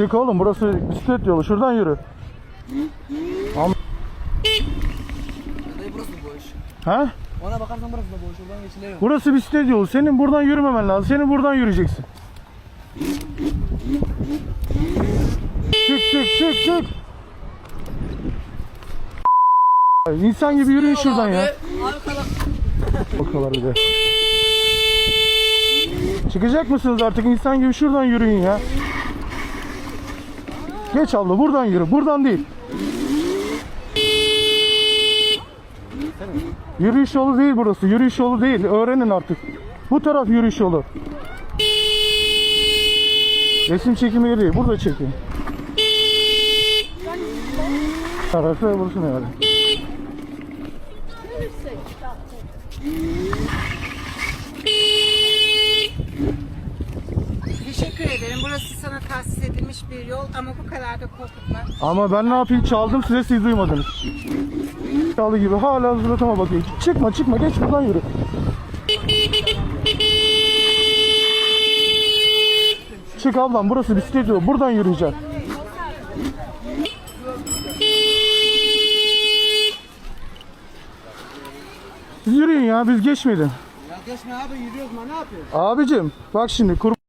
Çık oğlum burası bisiklet yolu. Şuradan yürü. Am Dayı burası boş. ha? Ona bakarsan burası da boş. Oradan geçiliyor. Burası bisiklet yolu. Senin buradan yürümemen lazım. Senin buradan yürüyeceksin. Çık çık çık çık. İnsan gibi yürüyün şuradan ya. Arkada. Bakıyorlar bir de. Çıkacak mısınız artık insan gibi şuradan yürüyün ya. Geç abla buradan yürü. Buradan değil. Yürüyüş yolu değil burası. Yürüyüş yolu değil. Öğrenin artık. Bu taraf yürüyüş yolu. Resim çekimi yeri değil. Burada çekin. Tarafı burası ne yani? Burası sana tahsis edilmiş bir yol ama bu kadar da korkutma. Ama ben ne yapayım çaldım size siz duymadınız. Çalı gibi hala suratıma bakıyor. Çıkma çıkma geç buradan yürü. Çık ablam burası bisiklet yolu buradan yürüyeceğim. Siz yürüyün ya biz geçmeyelim. Ya geçme abi yürüyoruz lan ne yapıyorsun? Abicim bak şimdi kur